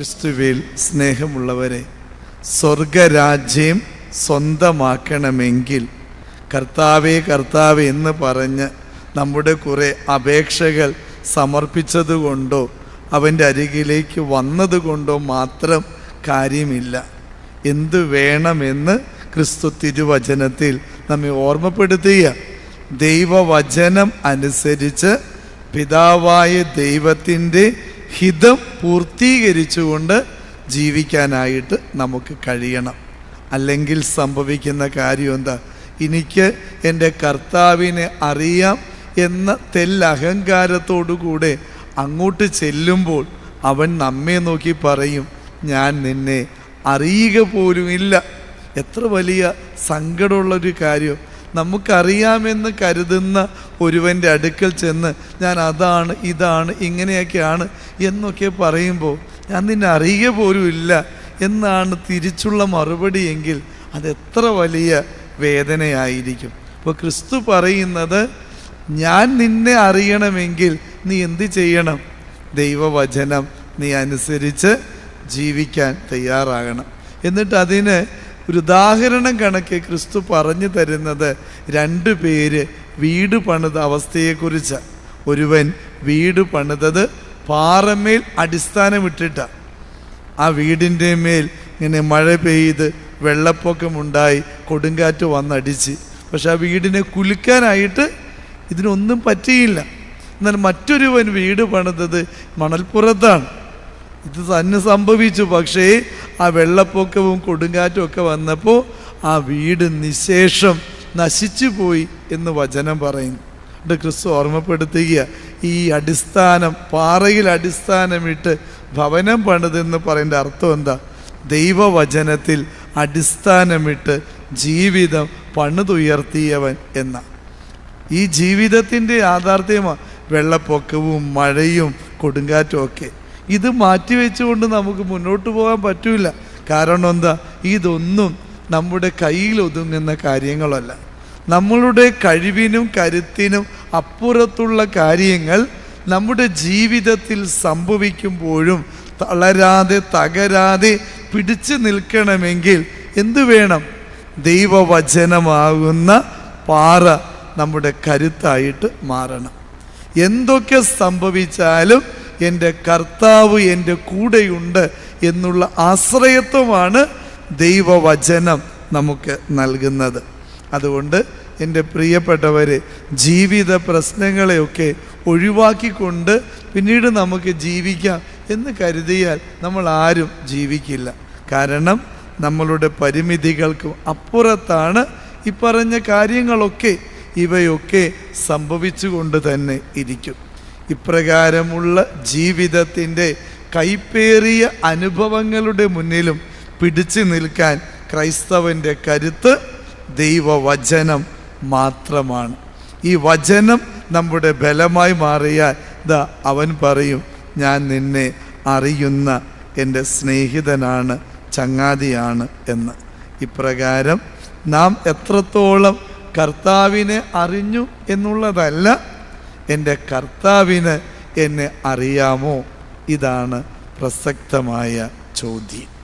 ക്രിസ്തുവിൽ സ്നേഹമുള്ളവരെ സ്വർഗരാജ്യം സ്വന്തമാക്കണമെങ്കിൽ കർത്താവേ കർത്താവേ എന്ന് പറഞ്ഞ് നമ്മുടെ കുറേ അപേക്ഷകൾ സമർപ്പിച്ചതുകൊണ്ടോ അവന്റെ അരികിലേക്ക് വന്നതുകൊണ്ടോ മാത്രം കാര്യമില്ല. എന്തു വേണമെന്ന് ക്രിസ്തു തിരുവചനത്തിൽ നമ്മെ ഓർമ്മപ്പെടുത്തുക ദൈവവചനം അനുസരിച്ച് പിതാവായ ദൈവത്തിന്റെ ഹിതം പൂർത്തീകരിച്ചുകൊണ്ട് ജീവിക്കാനായിട്ട് നമുക്ക് കഴിയണം. അല്ലെങ്കിൽ സംഭവിക്കുന്ന കാര്യം എന്താ? എനിക്ക് എന്റെ കർത്താവിനെ അറിയാം എന്ന തെല്ലഹങ്കാരത്തോടുകൂടെ അങ്ങോട്ട് ചെല്ലുമ്പോൾ അവൻ നമ്മെ നോക്കി പറയും ഞാൻ നിന്നെ അറിയുക പോലുമില്ല എത്ര വലിയ സങ്കടമുള്ളൊരു കാര്യം. നമുക്കറിയാമെന്ന് കരുതുന്ന ഒരുവന്റെ അടുക്കൽ ചെന്ന് ഞാൻ അതാണ് ഇതാണ് ഇങ്ങനെയൊക്കെയാണ് എന്നൊക്കെ പറയുമ്പോൾ ഞാൻ നിന്നെ അറിയുക പോലും ഇല്ല എന്നാണ് തിരിച്ചുള്ള മറുപടി എങ്കിൽ അതെത്ര വലിയ വേദനയായിരിക്കും. അപ്പോൾ ക്രിസ്തു പറയുന്നത് ഞാൻ നിന്നെ അറിയണമെങ്കിൽ നീ എന്ത് ചെയ്യണം? ദൈവവചനം നീ അനുസരിച്ച് ജീവിക്കാൻ തയ്യാറാകണം. എന്നിട്ട് അതിന് ഒരു ഉദാഹരണം കണക്ക് ക്രിസ്തു പറഞ്ഞു തരുന്നത് രണ്ട് പേര് വീട് പണിത അവസ്ഥയെക്കുറിച്ച്. ഒരുവൻ വീട് പണിതത് പാറമേൽ അടിസ്ഥാനമിട്ടിട്ട. ആ വീടിന്റെ മേൽ ഇങ്ങനെ മഴ പെയ്ത് വെള്ളപ്പൊക്കമുണ്ടായി കൊടുങ്കാറ്റ് വന്നടിച്ച്. പക്ഷെ ആ വീടിനെ കുലുക്കാനായിട്ട് ഇതിനൊന്നും പറ്റിയില്ല. എന്നാൽ മറ്റൊരുവൻ വീട് പണിതത് മണൽപ്പുറത്താണ്. ഇത് തന്നെ സംഭവിച്ചു. പക്ഷേ ആ വെള്ളപ്പൊക്കവും കൊടുങ്കാറ്റും ഒക്കെ വന്നപ്പോൾ ആ വീട് നിശേഷം നശിച്ചു പോയി എന്ന് വചനം പറയുന്നു. എന്നിട്ട് ക്രിസ്തു ഓർമ്മപ്പെടുത്തുക ഈ അടിസ്ഥാനം പാറയിൽ അടിസ്ഥാനമിട്ട് ഭവനം പണിതെന്ന് പറയുന്ന അർത്ഥം എന്താ? ദൈവവചനത്തിൽ അടിസ്ഥാനമിട്ട് ജീവിതം പണിതുയർത്തിയവൻ എന്ന. ഈ ജീവിതത്തിന്റെ യാഥാർത്ഥ്യമാണ് വെള്ളപ്പൊക്കവും മഴയും കൊടുങ്കാറ്റും ഒക്കെ. ഇത് മാറ്റിവെച്ചുകൊണ്ട് നമുക്ക് മുന്നോട്ട് പോകാൻ പറ്റില്ല കാരണം എന്താ? ഇതൊന്നും നമ്മുടെ കയ്യിൽ ഒതുങ്ങുന്ന കാര്യങ്ങളല്ല. നമ്മളുടെ കഴിവിനും കരുത്തിനും അപ്പുറത്തുള്ള കാര്യങ്ങൾ നമ്മുടെ ജീവിതത്തിൽ സംഭവിക്കുമ്പോഴും തളരാതെ തകരാതെ പിടിച്ചു നിൽക്കണമെങ്കിൽ എന്തു വേണം? ദൈവവചനമാകുന്ന പാറ നമ്മുടെ കരുത്തായിട്ട് മാറണം. എന്തൊക്കെ സംഭവിച്ചാലും എന്റെ കർത്താവ് എന്റെ കൂടെയുണ്ട് എന്നുള്ള ആശ്രയത്വമാണ് ദൈവവചനം നമുക്ക് നൽകുന്നത്. അതുകൊണ്ട് എന്റെ പ്രിയപ്പെട്ടവരെ ജീവിത പ്രശ്നങ്ങളെയൊക്കെ ഒഴിവാക്കിക്കൊണ്ട് പിന്നീട് നമുക്ക് ജീവിക്കാം എന്ന് കരുതിയാൽ നമ്മൾ ആരും ജീവിക്കില്ല. കാരണം നമ്മളുടെ പരിമിതികൾക്കും അപ്പുറത്താണ് ഈ പറഞ്ഞ കാര്യങ്ങളൊക്കെ. ഇവയൊക്കെ സംഭവിച്ചുകൊണ്ട് തന്നെ ഇരിക്കും. ഇപ്രകാരമുള്ള ജീവിതത്തിന്റെ കൈപ്പേറിയ അനുഭവങ്ങളുടെ മുന്നിലും പിടിച്ചു നിൽക്കാൻ ക്രൈസ്തവന്റെ കരുത്ത് ദൈവവചനം മാത്രമാണ്. ഈ വചനം നമ്മുടെ ബലമായി മാറിയാൽ ദാ അവൻ പറയും ഞാൻ നിന്നെ അറിയുന്ന എന്റെ സ്നേഹിതനാണ് ചങ്ങാതിയാണ് എന്ന്. ഇപ്രകാരം നാം എത്രത്തോളം കർത്താവിനെ അറിഞ്ഞു എന്നുള്ളതല്ല എന്റെ കർത്താവിന് എന്നെ അറിയാമോ? ഇതാണ് പ്രസക്തമായ ചോദ്യം.